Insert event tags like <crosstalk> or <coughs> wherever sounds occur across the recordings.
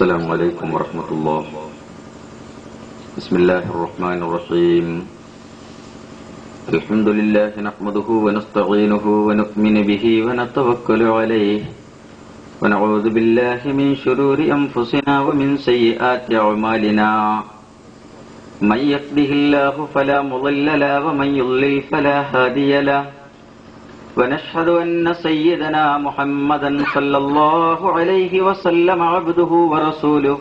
السلام عليكم ورحمة الله. بسم الله الرحمن الرحيم. الحمد لله نحمده ونستعينه ونؤمن به ونتوكل عليه. ونعوذ بالله من شرور أنفسنا ومن سيئات أعمالنا. من يهده الله فلا مضل له ومن يضلل فلا هادي له. ونشهد أن سيدنا محمدا صلى الله عليه وسلم عبده ورسوله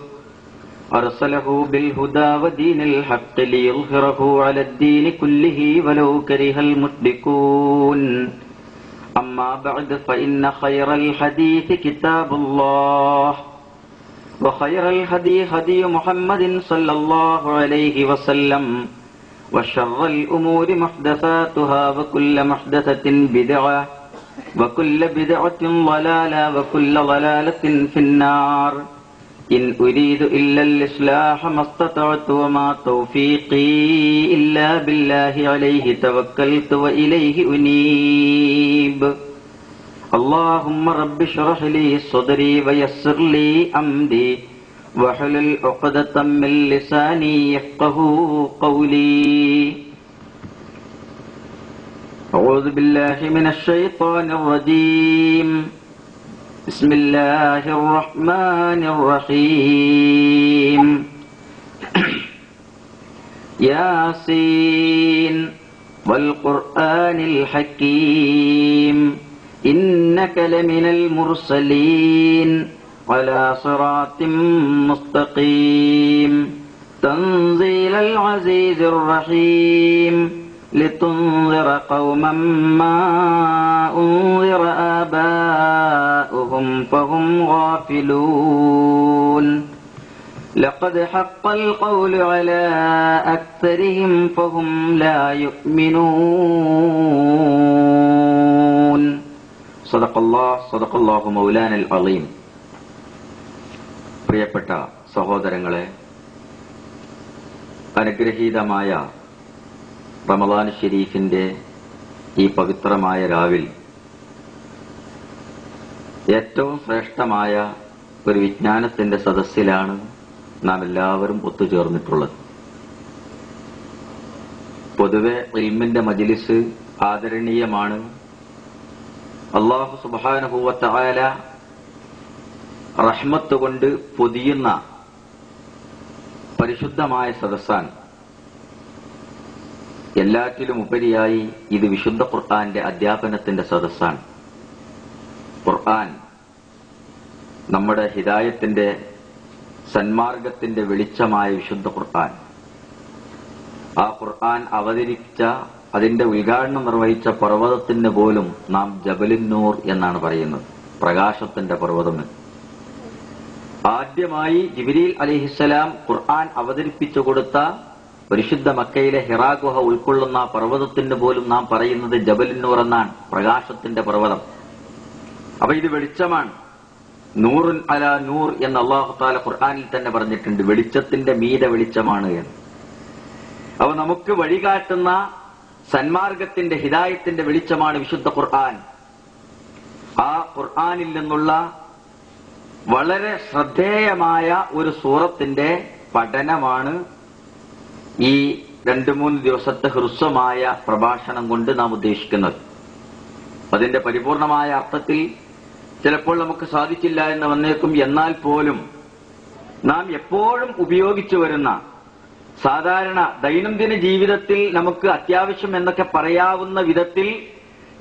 أرسله بالهدى ودين الحق ليظهره على الدين كله ولو كره المشركون أما بعد فإن خير الحديث كتاب الله وخير الهدي هدي محمد صلى الله عليه وسلم. وشر الأمور محدثاتها وكل محدثة بدعة وكل بدعة ضلالة وكل ضلالة في النار. إن أريد إلا الإصلاح ما استطعت وما توفيقي إلا بالله عليه توكلت وإليه أنيب. اللهم رب اشرح لي صدري ويسر لي أمري. واحلل عقدة من لساني يفقه قولي. أعوذ بالله من الشيطان الرجيم. بسم الله الرحمن الرحيم. <coughs> ياسين والقرآن الحكيم. إنك لمن المرسلين. على صراط مستقيم. تنزيل العزيز الرحيم. لتنذر قوما ما أنذر آباؤهم فهم غافلون. لقد حق القول على أكثرهم فهم لا يؤمنون. صدق الله صدق الله مولانا العظيم. പ്രിയപ്പെട്ട സഹോദരങ്ങളെ അനുഗ്രഹീതമായ റമദാൻ ഷെരീഫിന്റെ ഈ പവിത്രമായ രാവിൽ ഏറ്റവും ശ്രേഷ്ഠമായ ഒരു വിജ്ഞാനത്തിന്റെ സദസ്സിലാണ് നാം എല്ലാവരും ഒത്തുചേർന്നിട്ടുള്ളത്. പൊതുവെ ഇൽമിന്റെ മജിലിസ് ആദരണീയമാണ്. അള്ളാഹു സുബാനുഭൂവത്തായ റഹ്മത്ത് കൊണ്ട് പൊതിയുന്ന പരിശുദ്ധമായ സദസ്സാണ്. എല്ലാറ്റിലും ഉപരിയായി ഇത് വിശുദ്ധ ഖുർആാന്റെ അധ്യാപനത്തിന്റെ സദസ്സാണ്. ഖുർആൻ നമ്മുടെ ഹിതായത്തിന്റെ സന്മാർഗത്തിന്റെ വെളിച്ചമായ വിശുദ്ധ ഖുർആൻ. ആ ഖുർആൻ അവതരിച്ച അതിന്റെ ഉദ്ഘാടനം നിർവഹിച്ച പർവതത്തിന് പോലും നാം ജബലിന്നൂർ എന്നാണ് പറയുന്നത്. പ്രകാശത്തിന്റെ പർവതം ആദ്യമായി ജിബിരിൽ അലിഹിസ്സലാം ഖുർആൻ അവതരിപ്പിച്ചു കൊടുത്ത പരിശുദ്ധ മക്കയിലെ ഹിറാഗുഹ ഉൾക്കൊള്ളുന്ന പർവതത്തിന് പോലും നാം പറയുന്നത് ജബലിന്നൂർ എന്നാണ് പ്രകാശത്തിന്റെ പർവതം. അപ്പൊ ഇത് വെളിച്ചമാണ്. നൂറുൻ അല നൂർ എന്ന് അള്ളാഹു താല ഖുർആാനിൽ തന്നെ പറഞ്ഞിട്ടുണ്ട് വെളിച്ചത്തിന്റെ മീത വെളിച്ചമാണ് എന്ന്. അപ്പൊ നമുക്ക് വഴികാട്ടുന്ന സന്മാർഗത്തിന്റെ ഹിദായത്തിന്റെ വെളിച്ചമാണ് വിശുദ്ധ ഖുർആൻ. ആ ഖുർആാനിൽ നിന്നുള്ള വളരെ ശ്രദ്ധേയമായ ഒരു സൂറത്തിന്റെ പഠനമാണ് ഈ രണ്ടു മൂന്ന് ദിവസത്തെ ഹ്രസ്വമായ പ്രഭാഷണം കൊണ്ട് നാം ഉദ്ദേശിക്കുന്നത്. അതിന്റെ പരിപൂർണമായ അർത്ഥത്തിൽ ചിലപ്പോൾ നമുക്ക് സാധിച്ചില്ല എന്ന് വന്നേക്കും. എന്നാൽ പോലും നാം എപ്പോഴും ഉപയോഗിച്ചു വരുന്ന സാധാരണ ദൈനംദിന ജീവിതത്തിൽ നമുക്ക് അത്യാവശ്യം എന്നൊക്കെ പറയാവുന്ന വിധത്തിൽ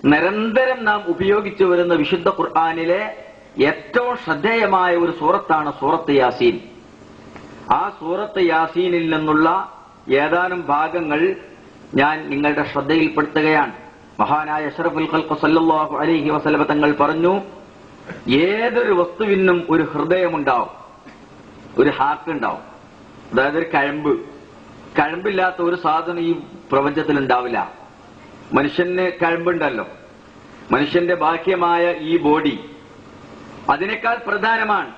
നിരന്തരം നാം ഉപയോഗിച്ചു വരുന്ന വിശുദ്ധ ഖുർആാനിലെ ഏറ്റവും ശ്രദ്ധേയമായ ഒരു സൂറത്താണ് സൂറത്ത് യാസീൻ. ആ സൂറത്ത് യാസീനിൽ നിന്നുള്ള ഏതാനും ഭാഗങ്ങൾ ഞാൻ നിങ്ങളുടെ ശ്രദ്ധയിൽപ്പെടുത്തുകയാണ്. മഹാനായ അഷറഫുൽ ഖൽഖ് സല്ലല്ലാഹു അലൈഹി വസല്ലമ തങ്ങൾ പറഞ്ഞു ഏതൊരു വസ്തുവിനും ഒരു ഹൃദയമുണ്ടാവും ഒരു ഹാർട്ട് ഉണ്ടാവും. അതായത് ഒരു കഴമ്പ്. കഴമ്പില്ലാത്ത ഒരു സാധനം ഈ പ്രപഞ്ചത്തിൽ ഉണ്ടാവില്ല മനുഷ്യന് കഴമ്പുണ്ടല്ലോ. മനുഷ്യന്റെ ബാഹ്യമായ ഈ ബോഡി അതിനേക്കാൾ പ്രധാനമാണ്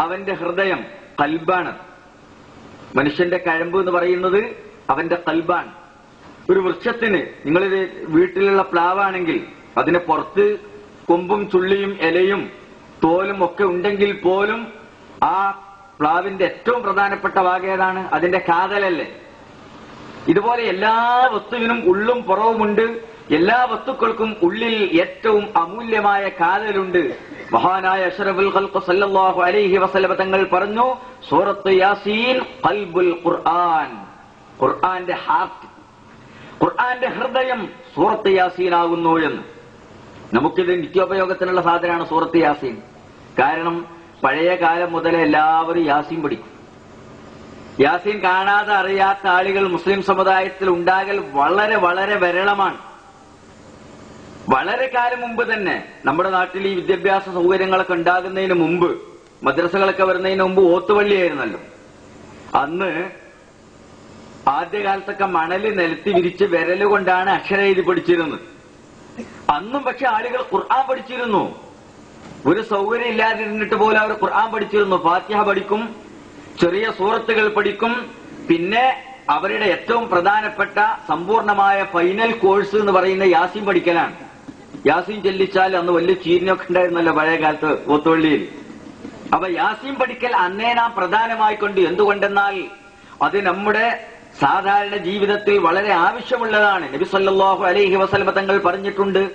അവന്റെ ഹൃദയം കൽബാണ്. മനുഷ്യന്റെ കഴമ്പ് എന്ന് പറയുന്നത് അവന്റെ കൽബാണ്. ഒരു വൃക്ഷത്തിന് നിങ്ങളിത് വീട്ടിലുള്ള പ്ലാവാണെങ്കിൽ അതിന് പുറത്ത് കൊമ്പും ചുള്ളിയും ഇലയും തോലും ഒക്കെ ഉണ്ടെങ്കിൽ പോലും ആ പ്ലാവിന്റെ ഏറ്റവും പ്രധാനപ്പെട്ട ഭാഗം ഏതാണ്? അതിന്റെ കാതലല്ലേ. ഇതുപോലെ എല്ലാ വസ്തുവിനും ഉള്ളും പുറവുമുണ്ട്. എല്ലാ വസ്തുക്കൾക്കും ഉള്ളിൽ ഏറ്റവും അമൂല്യമായ കാതലുണ്ട്. മഹാനായ അഷറഫുൽ ഖൽഖ് സല്ലല്ലാഹു അലൈഹി വസല്ലമ തങ്ങൾ പറഞ്ഞു സൂറത്ത് യാസീൻ ഖൽബുൽ ഖുർആൻ. ഖുർആന്റെ ഹാർട്ട്. ഖുർആന്റെ ഹൃദയം സൂറത്ത് യാസീൻ ആകുന്നു എന്ന്. നമുക്കിത് നിത്യോപയോഗത്തിനുള്ള സാധനമാണ് സൂറത്ത് യാസീൻ. കാരണം പഴയ കാലം മുതൽ എല്ലാവരും യാസീൻ പഠിക്കും. യാസീൻ കാണാതെ അറിയാത്ത ആളുകൾ മുസ്ലിം സമുദായത്തിൽ ഉണ്ടാകൽ വളരെ വളരെ വിരളമാണ്. വളരെ കാലം മുമ്പ് തന്നെ നമ്മുടെ നാട്ടിൽ ഈ വിദ്യാഭ്യാസ സൗകര്യങ്ങളൊക്കെ ഉണ്ടാകുന്നതിന് മുമ്പ് മദ്രസകളൊക്കെ വരുന്നതിന് മുമ്പ് ഓത്തുപള്ളിയായിരുന്നല്ലോ. അന്ന് ആദ്യകാലത്തൊക്കെ മണൽ നിലത്തി വിരിച്ച് വിരൽ കൊണ്ടാണ് അക്ഷര എഴുതി പഠിച്ചിരുന്നത്. അന്നും പക്ഷെ ആളുകൾ ഖുർആൻ പഠിച്ചിരുന്നു. ഒരു സൗകര്യം ഇല്ലാതിരുന്നിട്ട് പോലും അവർ ഖുർആൻ പഠിച്ചിരുന്നു. ഫാത്തിഹ പഠിക്കും ചെറിയ സൂറത്തുകൾ പഠിക്കും. പിന്നെ അവരുടെ ഏറ്റവും പ്രധാനപ്പെട്ട സമ്പൂർണമായ ഫൈനൽ കോഴ്സ് എന്ന് പറയുന്ന യാസീൻ പഠിക്കലാണ്. യാസീൻ ചെല്ലിച്ചാൽ അന്ന് വലിയ ചീരിനൊക്കെ ഉണ്ടായിരുന്നല്ലോ പഴയ കാലത്ത് ഓത്തുവള്ളിയിൽ അപ്പൊ യാസീൻ പഠിക്കൽ അന്നേ നാം പ്രധാനമായിക്കൊണ്ട് എന്തുകൊണ്ടെന്നാൽ അത് നമ്മുടെ സാധാരണ ജീവിതത്തിൽ വളരെ ആവശ്യമുള്ളതാണ്. നബി സല്ലല്ലാഹു അലൈഹി വസല്ലമ തങ്ങൾ പറഞ്ഞിട്ടുണ്ട്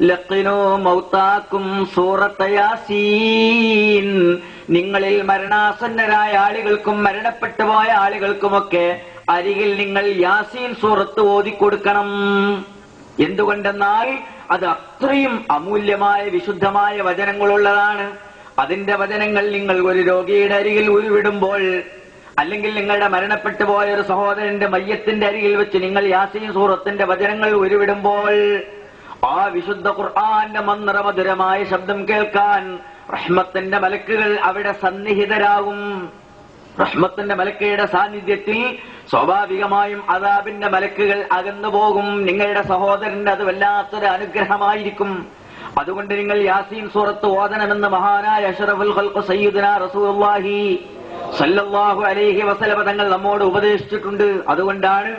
ലക്കിനോ മൗത്താക്കും സൂറത്തയാസീൻ നിങ്ങളിൽ മരണാസന്നരായ ആളുകൾക്കും മരണപ്പെട്ടു പോയ ആളുകൾക്കുമൊക്കെ അരികിൽ നിങ്ങൾ യാസീൻ സൂറത്ത് ഓതിക്കൊടുക്കണം. എന്തുകൊണ്ടെന്നാൽ അത് അത്രയും അമൂല്യമായ വിശുദ്ധമായ വചനങ്ങളുള്ളതാണ്. അതിന്റെ വചനങ്ങൾ നിങ്ങൾ ഒരു രോഗിയുടെ അരികിൽ ഉരുവിടുമ്പോൾ അല്ലെങ്കിൽ നിങ്ങളുടെ മരണപ്പെട്ടു പോയ ഒരു സഹോദരന്റെ മയ്യത്തിന്റെ അരികിൽ വെച്ച് നിങ്ങൾ യാസീൻ സൂറത്തിന്റെ വചനങ്ങൾ ഉരുവിടുമ്പോൾ ആ വിശുദ്ധ ഖുർആന്റെ മന്ത്രമധുരമായ ശബ്ദം കേൾക്കാൻ റഹ്മത്തിന്റെ മലക്കുകൾ അവിടെ സന്നിഹിതരാകും. റഹ്മത്തിന്റെ മലക്കയുടെ സാന്നിധ്യത്തിൽ സ്വാഭാവികമായും അതാബിന്റെ മലക്കുകൾ അകന്നു പോകും. നിങ്ങളുടെ സഹോദരന്റെ അത് വല്ലാത്തൊരു അനുഗ്രഹമായിരിക്കും. അതുകൊണ്ട് നിങ്ങൾ യാസീൻ സൂറത്ത് ഓതണമെന്ന് മഹാനായ അഷറഫുൽ ഹൽക്കു സയ്യിദുന റസൂലുള്ളാഹി സല്ലല്ലാഹു അലൈഹി വസല്ലം തങ്ങൾ നമ്മോട് ഉപദേശിച്ചിട്ടുണ്ട്. അതുകൊണ്ടാണ്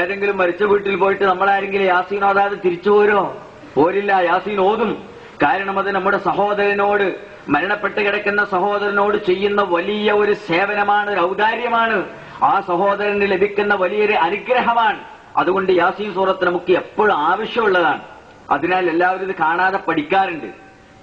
ഏതെങ്കിലും മരിച്ച വീട്ടിൽ പോയിട്ട് നമ്മളാരെങ്കിലും യാസീൻ ഓതാതെ തിരിച്ചു പോരോ പോരില്ല യാസീൻ ഓതും. കാരണം അത് നമ്മുടെ സഹോദരനോട് മരണപ്പെട്ട് കിടക്കുന്ന സഹോദരനോട് ചെയ്യുന്ന വലിയ ഒരു സേവനമാണ് ഒരു ഔദാര്യമാണ്. ആ സഹോദരന് ലഭിക്കുന്ന വലിയൊരു അനുഗ്രഹമാണ്. അതുകൊണ്ട് യാസീൻ സൂറത്ത് നമുക്ക് എപ്പോഴും ആവശ്യമുള്ളതാണ്. അതിനാൽ എല്ലാവരും ഇത് കാണാതെ പഠിക്കാറുണ്ട്.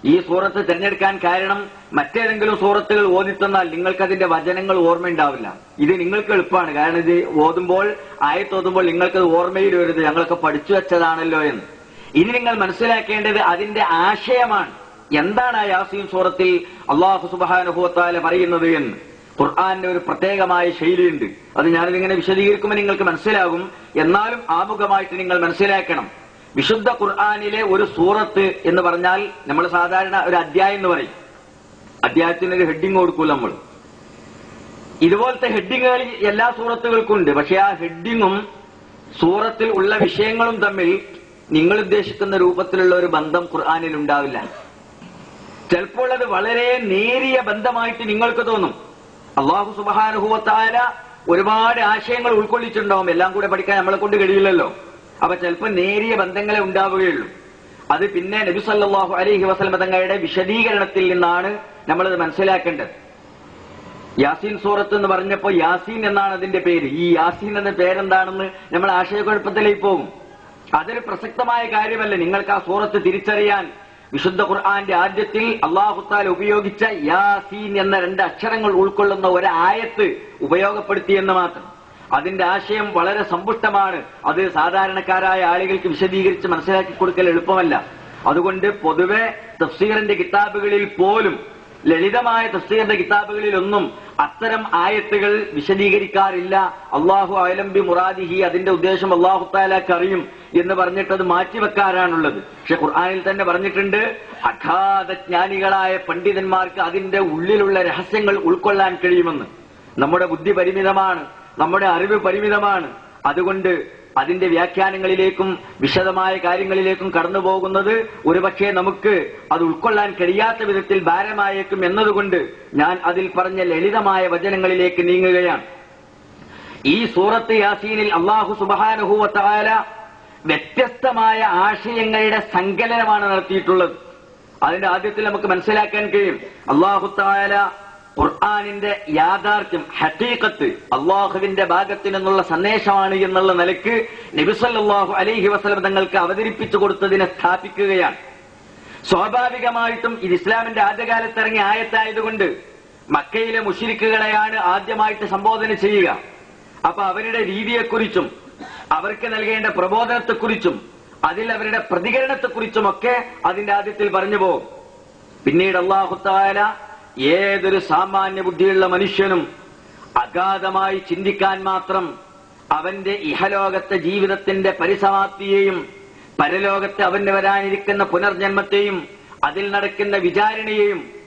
ഈ സൂറത്ത് തിരഞ്ഞെടുക്കാൻ കാരണം മറ്റേതെങ്കിലും സൂറത്തുകൾ ഓതിത്തന്നാൽ നിങ്ങൾക്ക് അതിന്റെ വചനങ്ങൾ ഓർമ്മയുണ്ടാവില്ല. ഇത് നിങ്ങൾക്ക് എളുപ്പമാണ്. കാരണം ഇത് ഓതുമ്പോൾ ആയത്തോതുമ്പോൾ നിങ്ങൾക്കത് ഓർമ്മയിൽ വരുന്നത് ഞങ്ങളൊക്കെ പഠിച്ചു വെച്ചതാണല്ലോ എന്ന്. ഇനി നിങ്ങൾ മനസ്സിലാക്കേണ്ടത് അതിന്റെ ആശയമാണ്. എന്താണ് യാസീൻ സൂറത്തിൽ അള്ളാഹു സുബാനുഭവത്താല പറയുന്നത് എന്ന്. ഖുർആാന്റെ ഒരു പ്രത്യേകമായ ശൈലിയുണ്ട്. അത് ഞാനിതിങ്ങനെ വിശദീകരിക്കുമ്പോൾ നിങ്ങൾക്ക് മനസ്സിലാകും. എന്നാലും ആമുഖമായിട്ട് നിങ്ങൾ മനസ്സിലാക്കണം. വിശുദ്ധ ഖുർആാനിലെ ഒരു സൂറത്ത് എന്ന് പറഞ്ഞാൽ നമ്മൾ സാധാരണ ഒരു അധ്യായം എന്ന് പറയും. അധ്യായത്തിന് ഒരു ഹെഡിങ് കൊടുക്കൂല നമ്മൾ. ഇതുപോലത്തെ ഹെഡിങ്ങുകൾ എല്ലാ സൂറത്തുകൾക്കും ഉണ്ട്. പക്ഷെ ആ ഹെഡിങ്ങും സൂറത്തിൽ ഉള്ള വിഷയങ്ങളും തമ്മിൽ നിങ്ങൾ ഉദ്ദേശിക്കുന്ന രൂപത്തിലുള്ള ഒരു ബന്ധം ഖുർആാനിൽ ഉണ്ടാവില്ല. ചിലപ്പോൾ അത് വളരെ നേരിയ ബന്ധമായിട്ട് നിങ്ങൾക്ക് തോന്നും. അള്ളാഹു സുബാനുഭവത്തായ ഒരുപാട് ആശയങ്ങൾ ഉൾക്കൊള്ളിച്ചിട്ടുണ്ടാവും. എല്ലാം കൂടെ പഠിക്കാൻ നമ്മളെ കൊണ്ട് കഴിയില്ലല്ലോ. അപ്പൊ ചിലപ്പോൾ നേരിയ ബന്ധങ്ങളെ ഉണ്ടാവുകയുള്ളൂ. അത് പിന്നെ നബി സല്ലല്ലാഹു അലൈഹി വസല്ലമ തങ്ങളുടെ വിശദീകരണത്തിൽ നിന്നാണ് നമ്മളത് മനസ്സിലാക്കേണ്ടത്. യാസീൻ സൂറത്ത് എന്ന് പറഞ്ഞപ്പോ യാസീൻ എന്നാണ് അതിന്റെ പേര്. ഈ യാസീൻ എന്ന പേരെന്താണെന്ന് നമ്മൾ ആശയക്കുഴപ്പത്തിലേക്ക് പോകും. അതൊരു പ്രസക്തമായ കാര്യമല്ല. നിങ്ങൾക്ക് ആ സൂറത്ത് തിരിച്ചറിയാൻ വിശുദ്ധ ഖുർആന്റെ ആദ്യത്തിൽ അള്ളാഹുത്താൽ ഉപയോഗിച്ച യാസീൻ എന്ന രണ്ട് അക്ഷരങ്ങൾ ഉൾക്കൊള്ളുന്ന ഒരു ആയത്ത് ഉപയോഗപ്പെടുത്തിയെന്ന് മാത്രം. അതിന്റെ ആശയം വളരെ സമ്പുഷ്ടമാണ്. അത് സാധാരണക്കാരായ ആളുകൾക്ക് വിശദീകരിച്ച് മനസ്സിലാക്കി കൊടുക്കൽ എളുപ്പമല്ല. അതുകൊണ്ട് പൊതുവെ തഫ്സീറിന്റെ കിതാബുകളിൽ പോലും ലളിതമായ തഫ്സീറിന്റെ കിതാബുകളിലൊന്നും അത്തരം ആയത്തുകൾ വിശദീകരിക്കാറില്ല. അള്ളാഹു അയലംബി മുറാദിഹി അതിന്റെ ഉദ്ദേശം അള്ളാഹു താലാക്ക് അറിയും എന്ന് പറഞ്ഞിട്ട് അത് മാറ്റിവെക്കാറാണുള്ളത്. പക്ഷെ ഖുർആാനിൽ തന്നെ പറഞ്ഞിട്ടുണ്ട് അഗാധ ജ്ഞാനികളായ പണ്ഡിതന്മാർക്ക് അതിന്റെ ഉള്ളിലുള്ള രഹസ്യങ്ങൾ ഉൾക്കൊള്ളാൻ കഴിയുമെന്ന്. നമ്മുടെ ബുദ്ധി പരിമിതമാണ് നമ്മുടെ അറിവ് പരിമിതമാണ്. അതുകൊണ്ട് അതിന്റെ വ്യാഖ്യാനങ്ങളിലേക്കും വിശദമായ കാര്യങ്ങളിലേക്കും കടന്നു പോകുന്നത് ഒരുപക്ഷെ നമുക്ക് അത് ഉൾക്കൊള്ളാൻ കഴിയാത്ത വിധത്തിൽ ഭാരമായേക്കും എന്നതുകൊണ്ട് ഞാൻ അതിൽ പറഞ്ഞ ലളിതമായ വചനങ്ങളിലേക്ക് നീങ്ങുകയാണ്. ഈ സൂറത്ത് യാസീനിൽ അള്ളാഹു സുബാനുഹൂവത്തായ വ്യത്യസ്തമായ ആശയങ്ങളുടെ സങ്കലനമാണ് നടത്തിയിട്ടുള്ളത്. അതിന്റെ ആദ്യത്തിൽ നമുക്ക് മനസ്സിലാക്കാൻ കഴിയും. അള്ളാഹു താല ഖുർആാനിന്റെ യാഥാർത്ഥ്യം ഹക്കീക്കത്ത് അള്ളാഹുവിന്റെ ഭാഗത്തു നിന്നുള്ള സന്ദേശമാണ് എന്നുള്ള നിലയ്ക്ക് നബിസല്ലാഹു അലൈഹി വസ്ലം തങ്ങൾക്ക് അവതരിപ്പിച്ചു കൊടുത്തതിനെ സ്ഥാപിക്കുകയാണ്. സ്വാഭാവികമായിട്ടും ഇത് ഇസ്ലാമിന്റെ ആദ്യകാലത്ത് ഇറങ്ങിയ ആയത്തായതുകൊണ്ട് മക്കയിലെ മുഷിരിക്കുകളെയാണ് ആദ്യമായിട്ട് സംബോധന ചെയ്യുക. അപ്പൊ അവരുടെ രീതിയെക്കുറിച്ചും അവർക്ക് നൽകേണ്ട പ്രബോധനത്തെക്കുറിച്ചും അതിൽ അവരുടെ പ്രതികരണത്തെക്കുറിച്ചുമൊക്കെ അതിന്റെ ആദ്യത്തിൽ പറഞ്ഞു പോകും. പിന്നീട് അള്ളാഹുത്താല ഏതൊരു സാമാന്യ ബുദ്ധിയുള്ള മനുഷ്യനും അഗാധമായി ചിന്തിക്കാൻ മാത്രം അവന്റെ ഇഹലോകത്തെ ജീവിതത്തിന്റെ പരിസമാപ്തിയെയും പരലോകത്തെ അവന് വരാനിരിക്കുന്ന പുനർജന്മത്തെയും അതിൽ നടക്കുന്ന വിചാരണയെയും